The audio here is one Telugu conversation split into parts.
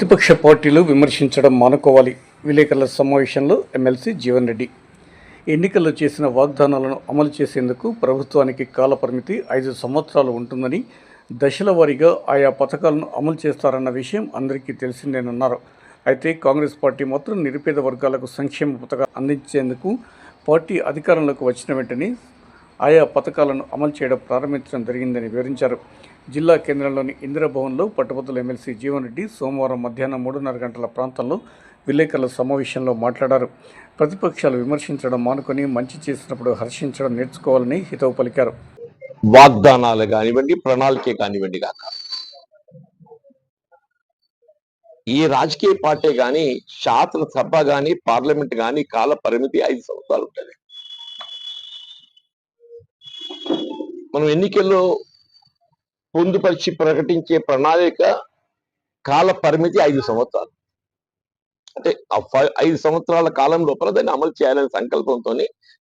ప్రతిపక్ష పార్టీలు విమర్శించడం మానుకోవాలి. విలేకరుల సమావేశంలో ఎమ్మెల్సీ జీవన్ రెడ్డి. ఎన్నికల్లో చేసిన వాగ్దానాలను అమలు చేసేందుకు ప్రభుత్వానికి కాలపరిమితి ఐదు సంవత్సరాలు ఉంటుందని దశల వారీగా ఆయా పథకాలను అమలు చేస్తారన్న విషయం అందరికీ తెలిసిందేనన్నారు. అయితే కాంగ్రెస్ పార్టీ మాత్రం నిరుపేద వర్గాలకు సంక్షేమ పథకాలు అందించేందుకు పార్టీ అధికారంలోకి వచ్చిన వెంటనే ఆయా పథకాలను అమలు చేయడం ప్రారంభించడం జరిగిందని వివరించారు. జిల్లా కేంద్రంలోని ఇందిరాభవన్లో పట్టుభద్రుల ఎమ్మెల్సీ జీవన్ రెడ్డి సోమవారం మధ్యాహ్నం మూడున్నర గంటల ప్రాంతంలో విలేకరుల సమావేశంలో మాట్లాడారు. ప్రతిపక్షాలు విమర్శించడం మానుకొని మంచి చేసినప్పుడు హర్షించడం నేర్చుకోవాలని హితవు పలికారు. వాగ్దానాలు కానివ్వండి ప్రణాళిక కానివ్వండి కాక. ఈ రాజకీయ పార్టీ కానీ శాసనసభ కానీ పార్లమెంట్ కానీ కాల పరిమితి ఐదు సంవత్సరాలు ఉంటుంది. మనం ఎన్నికల్లో పొందుపరిచి ప్రకటించే ప్రణాళిక కాల పరిమితి ఐదు సంవత్సరాలు. అంటే ఐదు సంవత్సరాల కాలం లోపల దాన్ని అమలు చేయాలనే సంకల్పంతో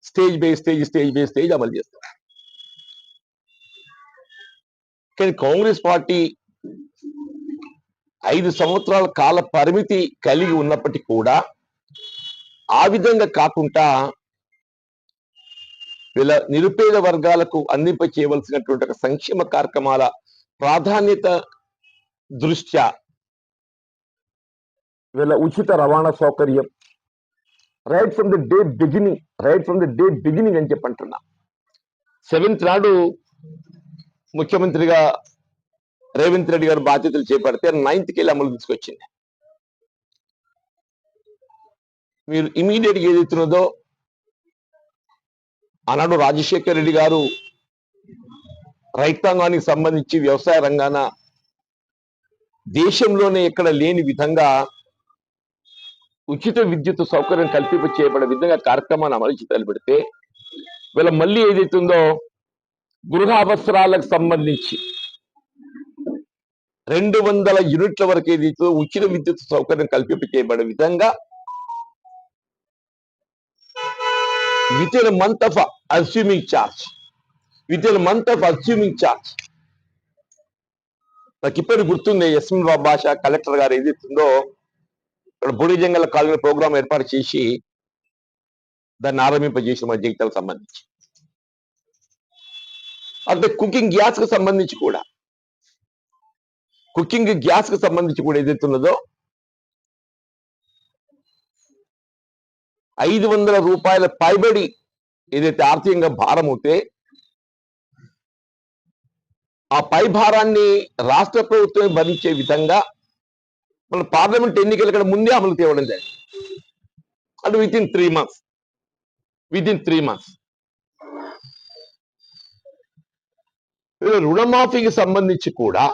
stage by stage stage by stage అమలు చేస్తారు. కానీ కాంగ్రెస్ పార్టీ ఐదు సంవత్సరాల కాల పరిమితి కలిగి ఉన్నప్పటికీ కూడా ఆ విధంగా కాకుండా వీళ్ళ నిరుపేద వర్గాలకు అందింప చేయవలసినటువంటి ఒక సంక్షేమ కార్యక్రమాల ప్రాధాన్యత దృష్ట్యా వీళ్ళ ఉచిత రవాణా సౌకర్యం. Right from the day beginning right from the day beginning అని చెప్పంటున్నా సెవెంత్ నాడు ముఖ్యమంత్రిగా రేవంత్ రెడ్డి గారు బాధ్యతలు చేపడితే నైన్త్కి వెళ్ళి అమలు తీసుకొచ్చింది. మీరు ఇమీడియట్గా ఏదైతున్నదో ఆనాడు రాజశేఖర్ రెడ్డి గారు రైతాంగానికి సంబంధించి వ్యవసాయ రంగాన దేశంలోనే ఎక్కడ లేని విధంగా ఉచిత విద్యుత్ సౌకర్యం కల్పింప చేయబడే విధంగా కార్యక్రమాన్ని అమలు చేసి పెడితే వీళ్ళ మళ్ళీ ఏదైతుందో గృహ అవసరాలకు సంబంధించి రెండు వందల యూనిట్ల వరకు ఏదైతే ఉచిత విద్యుత్ సౌకర్యం కల్పింప చేయబడే విధంగా with a month of assuming charge. With a month of assuming charge. నాకు ఇప్పటికి గుర్తుంది ఎస్ఎం భాష కలెక్టర్ గారు ఏదైతుందో ఇక్కడ బుడి జంగల కాలనీ ప్రోగ్రామ్ ఏర్పాటు చేసి దాన్ని ఆరంభింపజేసి మన జీవితాలకు సంబంధించి. అంటే కుకింగ్ గ్యాస్కు సంబంధించి కూడా. కుకింగ్ గ్యాస్కు సంబంధించి కూడా ఏదైతే ఐదు వందల రూపాయల పైబడి ఏదైతే ఆర్థికంగా భారం అవుతే ఆ పై భారాన్ని రాష్ట్ర ప్రభుత్వం భరించే విధంగా మన పార్లమెంట్ ఎన్నికల కంటే ముందే అమలు తేవడం జరిగింది. అంటే within three months within three months రుణమాఫీకి సంబంధించి కూడా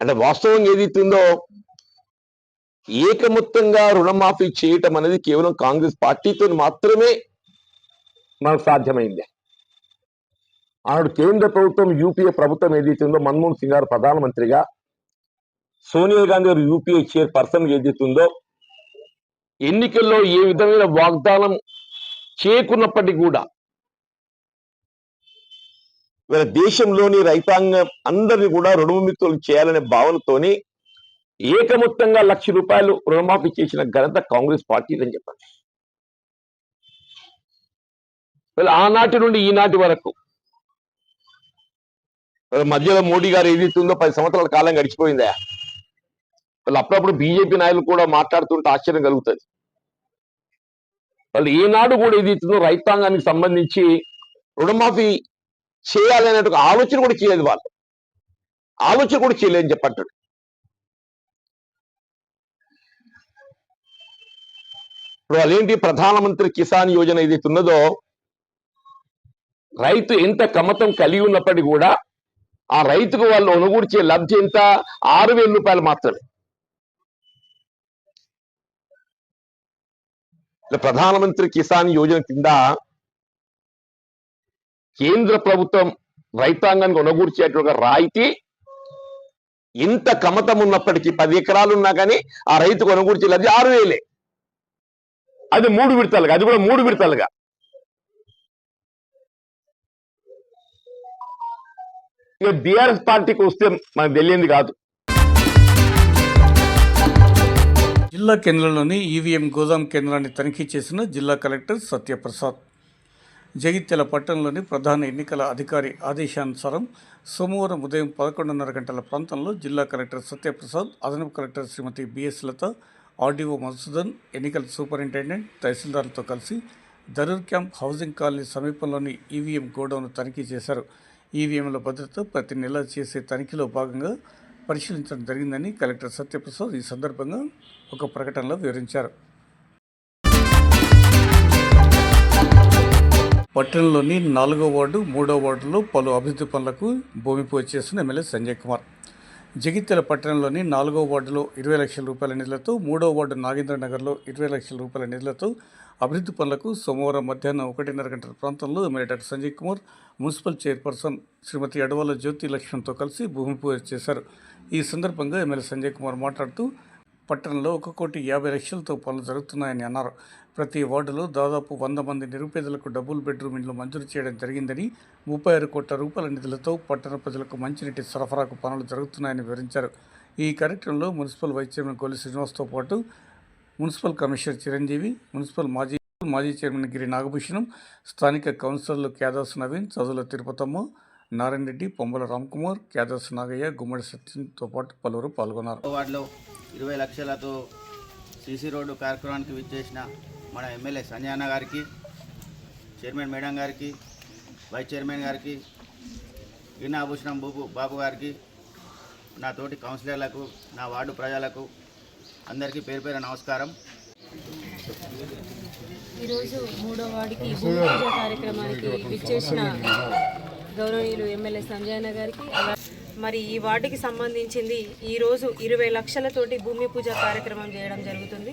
అంటే వాస్తవం ఏదైతుందో ఏకమొత్తంగా రుణమాఫీ చేయటం అనేది కేవలం కాంగ్రెస్ పార్టీతో మాత్రమే మనకు సాధ్యమైంది. ఆనాడు కేంద్ర ప్రభుత్వం యూపీఏ ప్రభుత్వం ఏదైతుందో మన్మోహన్ సింగ్ గారు ప్రధానమంత్రిగా సోనియా గాంధీ గారు యూపీఏ చైర్ పర్సన్ ఏదైతుందో ఎన్నికల్లో ఏ విధమైన వాగ్దానం చేకున్నప్పటికీ కూడా వీళ్ళ దేశంలోని రైతాంగం అందరినీ కూడా రుణముక్తులు చేయాలనే భావనతోని ఏకమొత్తంగా లక్ష రూపాయలు రుణమాఫీ చేసిన ఘనత కాంగ్రెస్ పార్టీ అని చెప్పండి ఆనాటి నుండి ఈనాటి వరకు మధ్యలో మోడీ గారు ఏదైతుందో పది సంవత్సరాల కాలం గడిచిపోయిందా? వాళ్ళు అప్పుడప్పుడు బీజేపీ నాయకులు కూడా మాట్లాడుతుంటే ఆశ్చర్యం కలుగుతుంది. వాళ్ళు ఈనాడు కూడా ఏదైతుందో రైతాంగానికి సంబంధించి రుణమాఫీ చేయాలనే ఒక ఆలోచన కూడా చేయలేదు వాళ్ళు. ఆలోచన కూడా చేయలేదని చెప్పంటాడు. ఇప్పుడు అదేంటి ప్రధానమంత్రి కిసాన్ యోజన ఏదైతే ఉన్నదో రైతు ఎంత కమతం కలిగి ఉన్నప్పటికీ కూడా ఆ రైతుకు వాళ్ళు అనుగూర్చే లబ్ధి ఎంత? ఆరు వేల రూపాయలు మాత్రమే. ప్రధానమంత్రి కిసాన్ యోజన కింద కేంద్ర ప్రభుత్వం రైతాంగానికి అనుగూర్చేటువంటి రాయితీ ఇంత కమతం ఉన్నప్పటికీ పది ఎకరాలు ఉన్నా కానీ ఆ రైతుకు ఒనగూర్చేది లబ్ధి ఆరు వేలే. అది మూడు విడతలుగా అది కూడా మూడు విడతలుగా. ఇక బీఆర్ఎస్ పార్టీకి వస్తే మనకు తెలియంది కాదు. జిల్లా కేంద్రంలోని ఈవీఎం గోదాం కేంద్రాన్ని తనిఖీ చేసిన జిల్లా కలెక్టర్ సత్యప్రసాద్. జగిత్యాల పట్టణంలోని ప్రధాన ఎన్నికల అధికారి ఆదేశానుసారం సోమవారం ఉదయం పదకొండున్నర గంటల ప్రాంతంలో జిల్లా కలెక్టర్ సత్యప్రసాద్ అదనపు collector Srimati B S Latha RDO Madhusudan ఎన్నికల సూపరింటెండెంట్ తహసీల్దార్లతో కలిసి దరూర్ క్యాంప్ హౌసింగ్ కాలనీ సమీపంలోని ఈవీఎం గోడౌన్ తనిఖీ చేశారు. ఈవీఎంల భద్రత ప్రతి నెల చేసే తనిఖీలో భాగంగా పరిశీలించడం జరిగిందని కలెక్టర్ సత్యప్రసాద్ ఈ సందర్భంగా ఒక ప్రకటనలో వివరించారు. పట్టణంలోని నాలుగో వార్డు మూడో వార్డులో పలు అభివృద్ధి పనులకు భూమి పూజ చేస్తున్న ఎమ్మెల్యే సంజయ్ కుమార్. జగిత్యాల పట్టణంలోని నాలుగో వార్డులో ఇరవై లక్షల రూపాయల నిధులతో మూడో వార్డు నాగేంద్ర నగర్లో ఇరవై లక్షల రూపాయల నిధులతో అభివృద్ధి పనులకు సోమవారం మధ్యాహ్నం ఒకటిన్నర గంటల ప్రాంతంలో MLA doctor Sanjay Kumar municipal chairperson Srimati Adavala Jyothi లక్ష్మణ్తో కలిసి భూమి పూజ చేశారు. ఈ సందర్భంగా ఎమ్మెల్యే సంజయ్ కుమార్ మాట్లాడుతూ పట్టణంలో ఒక కోటి యాభై లక్షలతో పనులు జరుగుతున్నాయని అన్నారు. ప్రతి వార్డులో దాదాపు వంద మంది నిరుపేదలకు డబుల్ బెడ్రూమ్ ఇండ్లు మంజూరు చేయడం జరిగిందని ముప్పై ఆరు కోట్ల రూపాయల నిధులతో పట్టణ ప్రజలకు మంచినీటి సరఫరాకు పనులు జరుగుతున్నాయని వివరించారు. ఈ కార్యక్రమంలో మున్సిపల్ వైస్ చైర్మన్ కోలి శ్రీనివాస్తో పాటు మున్సిపల్ కమిషనర్ చిరంజీవి మున్సిపల్ మాజీ మాజీ చైర్మన్ గిరి నాగభూషణం స్థానిక కౌన్సిలర్లు క్యాదాస్ నవీన్ చదువుల తిరుపతమ్మ నారాయణ రెడ్డి పొంబల రామ్కుమార్ క్యాదాస్ నాగయ్య గుమ్మడి సత్యంతో పాటు పలువురు పాల్గొన్నారు. వార్డులో ఇరవై లక్షలతో సీసీ రోడ్డు కార్యక్రమానికి విచ్చేసిన మన ఎమ్మెల్యే సంజయన్న గారికి చైర్మన్ మేడం గారికి వైస్ చైర్మన్ గారికి గిన్నాభూషణం బాబు బాబు గారికి నా తోటి కౌన్సిలర్లకు నా వార్డు ప్రజలకు అందరికీ పేరు పేరు నమస్కారం. ఈరోజు మూడో వార్డుకి భూమి పూజ కార్యక్రమానికి విచ్చేసిన గౌరవనీయులు ఎమ్మెల్యే సంజయన గారికి మరి ఈ వార్డుకి సంబంధించింది ఈరోజు ఇరవై లక్షలతోటి భూమి పూజ కార్యక్రమం చేయడం జరుగుతుంది.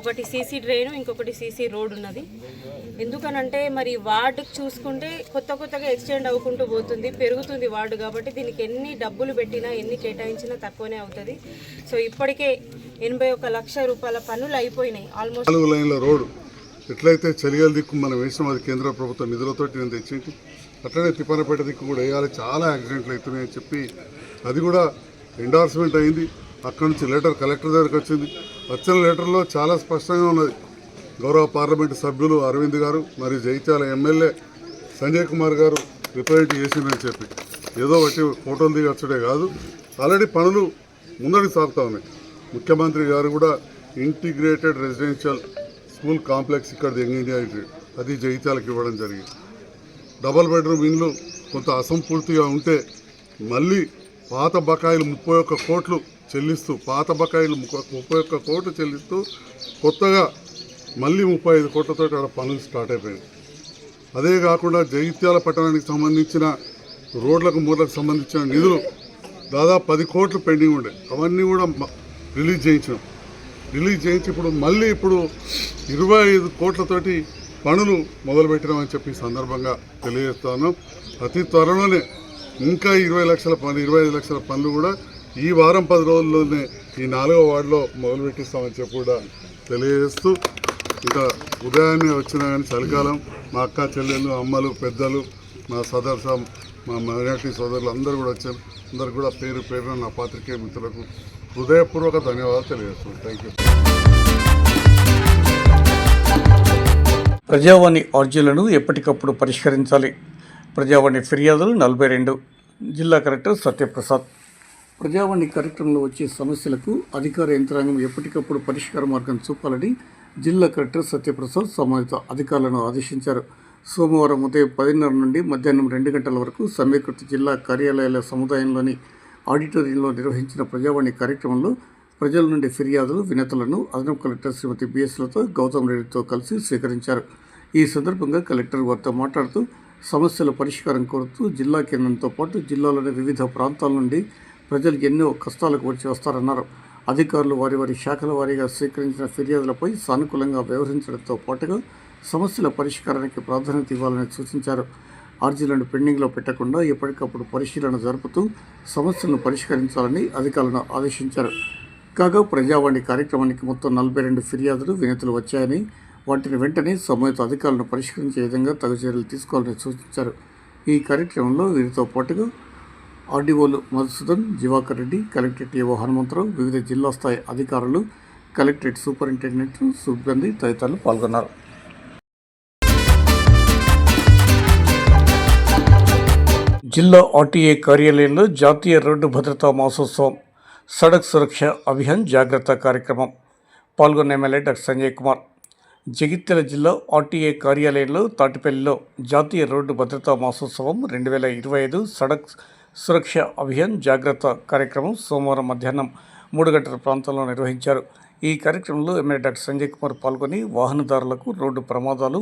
ఒకటి సీసీ డ్రైను ఇంకొకటి సీసీ రోడ్ ఉన్నది. ఎందుకనంటే మరి వార్డు చూసుకుంటే కొత్త కొత్తగా ఎక్స్టెండ్ అవ్వుకుంటూ పోతుంది పెరుగుతుంది వార్డు కాబట్టి దీనికి ఎన్ని డబ్బులు పెట్టినా ఎన్ని కేటాయించినా తక్కువనే అవుతుంది. సో ఇప్పటికే ఎనభై ఒక లక్ష రూపాయల పనులు అయిపోయినాయి. ఆల్మోస్ట్ నాలుగు లైన్ల రోడ్ ఎట్లయితే చలిగల దిక్కు మనం వేసిన అది కేంద్ర ప్రభుత్వ నిధులతో నేను తెచ్చింది అట్లనే తిప్పనపేట దిక్కు కూడా వేయాలి. చాలా యాక్సిడెంట్లు అవుతున్నాయని చెప్పి అది కూడా ఎండార్స్మెంట్ అయింది. అక్కడి నుంచి లెటర్ కలెక్టర్ దగ్గరికి వచ్చింది. వచ్చిన లెటర్లో చాలా స్పష్టంగా ఉన్నది. గౌరవ పార్లమెంటు సభ్యులు అరవింద్ గారు మరియు జైత్యాల ఎమ్మెల్యే సంజయ్ కుమార్ గారు రిప్రజెంట్ చేసిందని చెప్పి. ఏదో ఒకటి ఫోటోలు దిగొచ్చడే కాదు. ఆల్రెడీ పనులు ముందడికి సాగుతూ ఉన్నాయి. ముఖ్యమంత్రి గారు కూడా ఇంటిగ్రేటెడ్ రెసిడెన్షియల్ స్కూల్ కాంప్లెక్స్ ఇక్కడ ఇండియా అది జైత్యాలకు ఇవ్వడం జరిగింది. డబల్ బెడ్రూమ్ ఇండ్లు కొంత అసంపూర్తిగా ఉంటే మళ్ళీ పాత బకాయిలు ముప్పై ఒక్క కోట్లు చెల్లిస్తూ పాత బకాయిలు ముప్పై ఒక్క కోట్లు చెల్లిస్తూ కొత్తగా మళ్ళీ ముప్పై ఐదు కోట్లతో అక్కడ పనులు స్టార్ట్ అయిపోయింది అదే కాకుండా జగిత్యాల పట్టణానికి సంబంధించిన రోడ్లకు మూలకు సంబంధించిన నిధులు దాదాపు పది కోట్లు పెండింగ్ ఉండే. అవన్నీ కూడా రిలీజ్ చేయించినాం. రిలీజ్ చేయించి ఇప్పుడు మళ్ళీ ఇప్పుడు ఇరవై ఐదు కోట్లతోటి పనులు మొదలుపెట్టినామని చెప్పి సందర్భంగా తెలియజేస్తాను. అతి త్వరలోనే ఇంకా ఇరవై లక్షల పనులు ఇరవై ఐదు లక్షల పనులు కూడా ఈ వారం పది రోజుల్లోనే ఈ నాలుగో వార్డులో మొదలుపెట్టిస్తామని చెప్పి కూడా తెలియజేస్తూ ఇంకా ఉదయాన్నే వచ్చినా కానీ చలికాలం మా అక్క చెల్లెళ్ళు అమ్మలు పెద్దలు మా సదర్స మా మైనార్టీ సోదరులు అందరూ కూడా వచ్చారు. అందరు కూడా పేరు పేరున నా పాత్రికేయ మిత్రులకు హృదయపూర్వక ధన్యవాదాలు తెలియజేస్తున్నాను. థ్యాంక్ యూ ప్రజావాణి అర్జీలను ఎప్పటికప్పుడు పరిష్కరించాలి. ప్రజావాణి ఫిర్యాదులు నలభై రెండు. జిల్లా కలెక్టర్ సత్యప్రసాద్. ప్రజావాణి కార్యక్రమంలో వచ్చే సమస్యలకు అధికార యంత్రాంగం ఎప్పటికప్పుడు పరిష్కార మార్గం చూపాలని జిల్లా కలెక్టర్ సత్యప్రసాద్ సంబంధిత అధికారులను ఆదేశించారు. సోమవారం ఉదయం పదిన్నర నుండి మధ్యాహ్నం రెండు గంటల వరకు సమీకృత జిల్లా కార్యాలయాల సముదాయంలోని ఆడిటోరియంలో నిర్వహించిన ప్రజావాణి కార్యక్రమంలో ప్రజల నుండి ఫిర్యాదులు వినతులను అదనపు కలెక్టర్ శ్రీమతి బిఎస్లతో గౌతమ్ రెడ్డితో కలిసి స్వీకరించారు. ఈ సందర్భంగా కలెక్టర్ వారితో మాట్లాడుతూ సమస్యల పరిష్కారం కోరుతూ జిల్లా కేంద్రంతో పాటు జిల్లాలోని వివిధ ప్రాంతాల నుండి ప్రజలు ఎన్నో కష్టాలకు వచ్చి వస్తారన్నారు. అధికారులు వారి వారి శాఖల వారీగా స్వీకరించిన ఫిర్యాదులపై సానుకూలంగా వ్యవహరించడంతో పాటుగా సమస్యల పరిష్కారానికి ప్రాధాన్యత ఇవ్వాలని సూచించారు. అర్జీలను పెండింగ్లో పెట్టకుండా ఎప్పటికప్పుడు పరిశీలన జరుపుతూ సమస్యలను పరిష్కరించాలని అధికారులను ఆదేశించారు. కాగా ప్రజావాణి కార్యక్రమానికి మొత్తం నలభై రెండు ఫిర్యాదులు వినతులు వచ్చాయని వాటిని వెంటనే సంబంధిత అధికారులను పరిష్కరించే విధంగా తగు చర్యలు తీసుకోవాలని సూచించారు. ఈ కార్యక్రమంలో వీరితో పాటుగా ఆర్డీఓలు మధుసూదన్ జివాకర్ రెడ్డి కలెక్టరేట్ ఏవో హనుమంతరావు వివిధ జిల్లా స్థాయి అధికారులు కలెక్టరేట్ సూపరింటెండెంట్ సిబ్బంది తదితరులు పాల్గొన్నారు. జిల్లా ఆర్టీఏ కార్యాలయంలో జాతీయ రోడ్డు భద్రతా మాసోత్సవం సడక్ సురక్ష అభియాన్ జాగ్రత్త కార్యక్రమం. పాల్గొన్న ఎమ్మెల్యే డాక్టర్ సంజయ్ కుమార్. జగిత్యాల జిల్లా ఆర్టీఏ కార్యాలయంలో తాటిపల్లిలో జాతీయ రోడ్డు భద్రతా మాసోత్సవం రెండు వేల ఇరవై ఐదు సడక్ సురక్ష అభియాన్ జాగ్రత్త కార్యక్రమం సోమవారం మధ్యాహ్నం మూడు గంటల ప్రాంతంలో నిర్వహించారు. ఈ కార్యక్రమంలో ఎమ్మెల్యే డాక్టర్ సంజయ్ కుమార్ పాల్గొని వాహనదారులకు రోడ్డు ప్రమాదాలు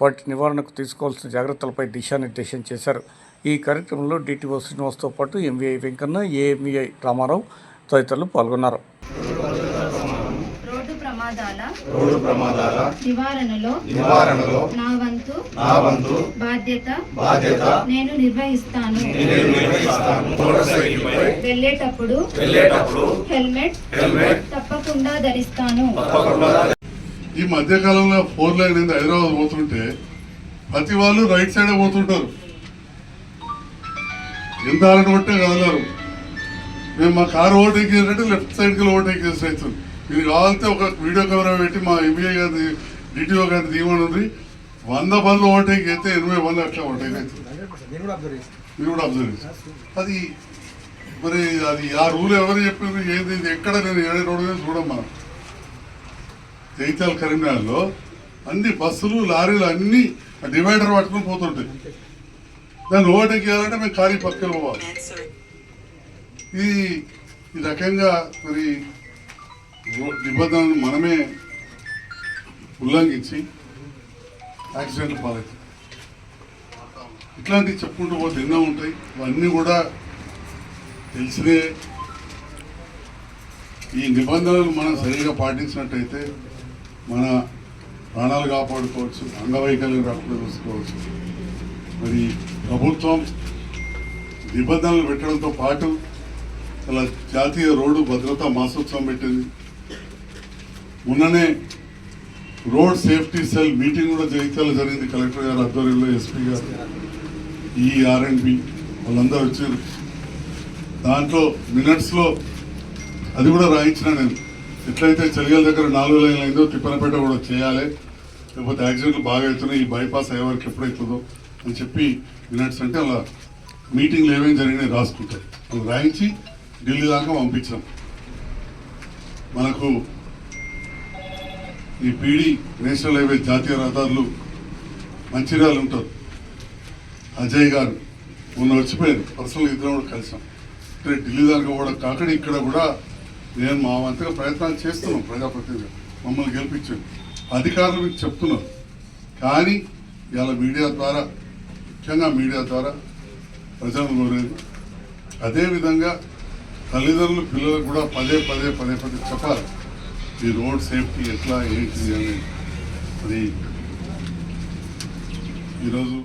వాటి నివారణకు తీసుకోవాల్సిన జాగ్రత్తలపై దిశానిర్దేశం చేశారు. ఈ కార్యక్రమంలో డిటిఓ శ్రీనివాస్తో పాటు ఎంవీఐ వెంకన్న ఏఎంఈఐ రామారావు తదితరులు పాల్గొన్నారు. రోడ్డు ప్రమాదాల రోడ్డు ప్రమాదాల నివారణలో నివారణలో నా వంతు నా వంతు బాధ్యత బాధ్యత నేను నిర్వహిస్తాను. నేను నిర్వహిస్తాను. వెళ్ళేటప్పుడు వెళ్ళేటప్పుడు హెల్మెట్ హెల్మెట్ తప్పకుండా ధరిస్తాను. ఈ మధ్యకాలంలో ఫోర్ లైన్ అనేది హైదరాబాద్ పోతుంటే ప్రతి వాళ్ళు రైట్ సైడే పోతుంటారు. ఎంత ఆడబట్టే కదలరు. మేము మా కారు ఓవర్టేక్ చేసినట్టు లెఫ్ట్ సైడ్కి ఓవర్టేక్ చేసి అవుతుంది మీరు కావాలంటే ఒక వీడియో కెమెరా పెట్టి మా ఎంబీఏ గారి డిటిఓ గారి దీవని ఉంది వంద బండ్లు ఓవర్టేక్ చేస్తే ఎనభై బండ్లు అట్లా ఓవర్టేక్ అవుతుంది. మీరు కూడా అబ్జర్వ్ చేస్తారు అది మరి అది ఆ రూల్ ఎవరు చెప్పారు ఏంది ఇది ఎక్కడ నేను ఏడే రోడ్డు మీద చూడం మనం. జైత్యాల కరీంనగర్లో అన్ని బస్సులు లారీలు అన్ని డివైడర్ పట్టుకుని పోతుంటాయి. దాన్ని ఓవర్టేక్ చేయాలంటే మేము ఖాళీ పక్కన పోవాలి. ఇది ఈ రకంగా మరి నిబంధనలు మనమే ఉల్లంఘించి యాక్సిడెంట్లు పాలవుతుంది ఇట్లాంటివి చెప్పుకుంటూ పోతే ఎన్నో ఉంటాయి. ఇవన్నీ కూడా తెలిసినే ఈ నిబంధనలు మనం సరిగా పాటించినట్టయితే మన ప్రాణాలు కాపాడుకోవచ్చు అంగవైకల్యం రాకుండా చూసుకోవచ్చు. మరి ప్రభుత్వం నిబంధనలు పెట్టడంతో పాటు అలా జాతీయ రోడ్డు భద్రతా మాసోత్సవం పెట్టింది. మొన్ననే రోడ్ సేఫ్టీ సెల్ మీటింగ్ కూడా జగిత్యాల జరిగింది కలెక్టర్ గారు ఆధ్వర్యంలో ఎస్పీ గారు. ఈ ఆర్ఎండ్బి వాళ్ళందరూ వచ్చారు. దాంట్లో మినిట్స్లో అది కూడా రాయించిన నేను. ఎట్లయితే చలిగల దగ్గర నాలుగు లైన్లు అయిందో తిప్పనపేట కూడా చేయాలి. లేకపోతే యాక్సిడెంట్లు బాగా అవుతున్నాయి ఈ బైపాస్ అయ్యే వరకు అని చెప్పి మినిట్స్ అంటే అలా మీటింగ్లు ఏమేమి జరిగినాయి రాసుకుంటారు. అలా రాయించి ఢిల్లీ దాకా పంపించాం. మనకు ఈ పీడీ నేషనల్ హైవే జాతీయ రహదారులు మంచిర్యాలు ఉంటారు. అజయ్ గారు మొన్న వచ్చిపోయారు. పర్సనల్ ఇద్దరం కూడా కలిసాం. అంటే ఢిల్లీ దాకా కూడా కాకడి ఇక్కడ కూడా నేను మా వంతుగా ప్రయత్నాలు చేస్తున్నాం ప్రజాప్రతినిధులు. మమ్మల్ని గెలిపించారు. అధికారులు మీకు చెప్తున్నారు. కానీ ఇవాళ మీడియా ద్వారా ముఖ్యంగా మీడియా ద్వారా ప్రజలను కోరేది అదేవిధంగా తల్లిదండ్రులు పిల్లలకు కూడా పదే పదే పదే పదే చెప్పాలి. ఈ రోడ్ సేఫ్టీ ఎట్లా ఏంటి అని. అది ఈరోజు